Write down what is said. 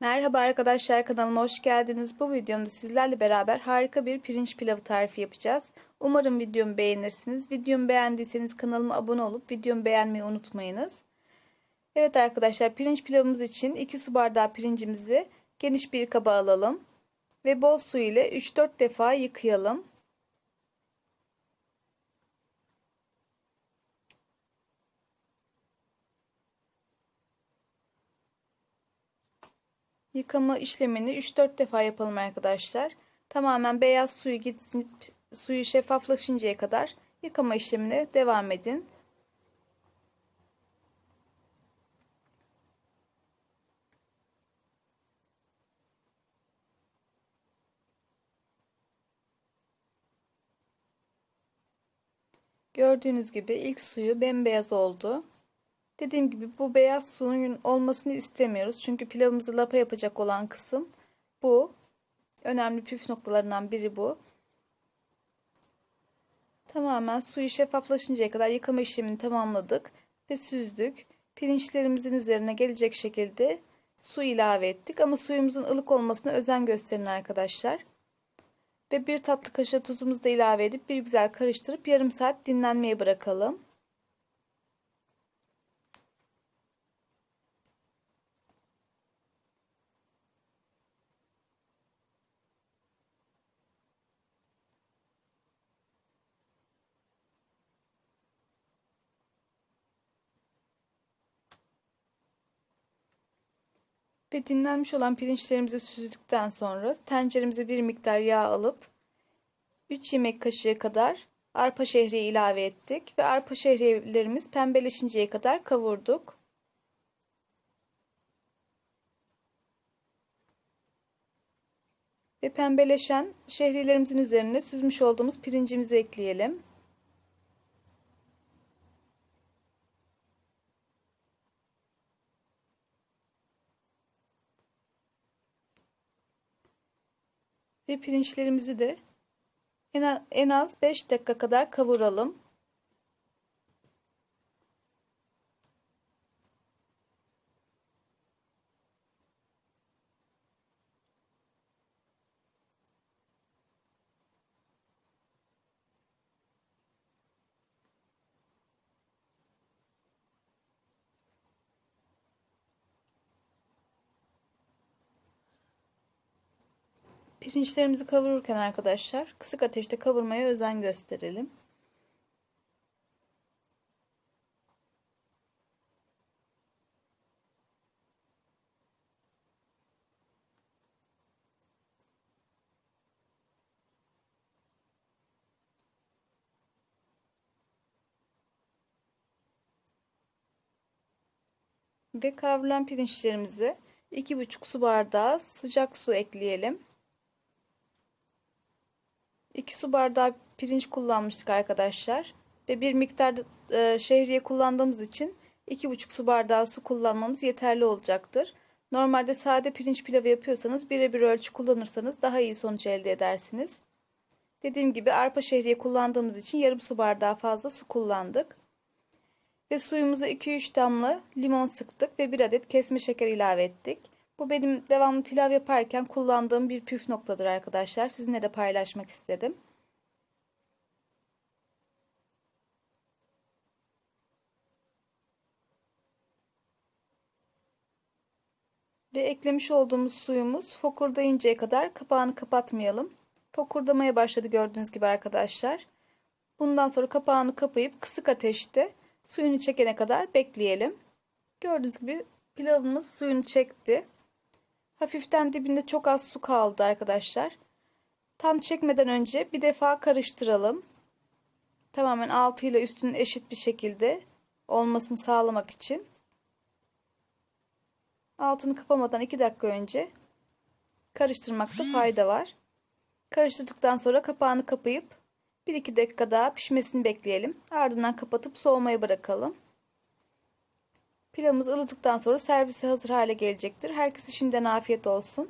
Merhaba arkadaşlar kanalıma hoş geldiniz. Bu videomda sizlerle beraber harika bir pirinç pilavı tarifi yapacağız. Umarım videomu beğenirsiniz. Videomu beğendiyseniz kanalıma abone olup videomu beğenmeyi unutmayınız. Evet arkadaşlar pirinç pilavımız için 2 su bardağı pirincimizi geniş bir kaba alalım. Ve bol su ile 3-4 defa yıkayalım. Yıkama işlemini 3-4 defa yapalım arkadaşlar. Tamamen beyaz suyu gitsin, suyu şeffaflaşıncaya kadar yıkama işlemine devam edin. Gördüğünüz gibi ilk suyu bembeyaz oldu. Dediğim gibi bu beyaz suyun olmasını istemiyoruz. Çünkü pilavımızı lapa yapacak olan kısım bu. Önemli püf noktalarından biri bu. Tamamen suyu şeffaflaşıncaya kadar yıkama işlemini tamamladık ve süzdük. Pirinçlerimizin üzerine gelecek şekilde su ilave ettik ama suyumuzun ılık olmasına özen gösterin arkadaşlar. Ve bir tatlı kaşığı tuzumuzu da ilave edip bir güzel karıştırıp yarım saat dinlenmeye bırakalım. Ve dinlenmiş olan pirinçlerimizi süzdükten sonra tenceremize bir miktar yağ alıp 3 yemek kaşığı kadar arpa şehriye ilave ettik ve arpa şehriyelerimiz pembeleşinceye kadar kavurduk. Ve pembeleşen şehriyelerimizin üzerine süzmüş olduğumuz pirincimizi ekleyelim. Ve pirinçlerimizi de en az 5 dakika kadar kavuralım. Pirinçlerimizi kavururken arkadaşlar kısık ateşte kavurmaya özen gösterelim. Ve kavrulan pirinçlerimizi 2,5 su bardağı sıcak su ekleyelim. 2 su bardağı pirinç kullanmıştık arkadaşlar. Ve bir miktar e, şehriye kullandığımız için 2,5 su bardağı su kullanmamız yeterli olacaktır. Normalde sade pirinç pilavı yapıyorsanız birebir ölçü kullanırsanız daha iyi sonuç elde edersiniz. Dediğim gibi arpa şehriye kullandığımız için yarım su bardağı fazla su kullandık. Ve suyumuza 2-3 damla limon sıktık ve bir adet kesme şeker ilave ettik. Bu benim devamlı pilav yaparken kullandığım bir püf noktadır arkadaşlar. Sizinle de paylaşmak istedim. Ve eklemiş olduğumuz suyumuz fokurdayıncaya kadar kapağını kapatmayalım. Fokurdamaya başladı gördüğünüz gibi arkadaşlar. Bundan sonra kapağını kapayıp kısık ateşte suyunu çekene kadar bekleyelim. Gördüğünüz gibi pilavımız suyunu çekti. Hafiften dibinde çok az su kaldı arkadaşlar. Tam çekmeden önce bir defa karıştıralım. Tamamen altı ile üstünün eşit bir şekilde olmasını sağlamak için. Altını kapamadan 2 dakika önce karıştırmakta fayda var. Karıştırdıktan sonra kapağını kapayıp 1-2 dakika daha pişmesini bekleyelim. Ardından kapatıp soğumaya bırakalım. Pilavımız ılıdıktan sonra servise hazır hale gelecektir. Herkese şimdiden afiyet olsun.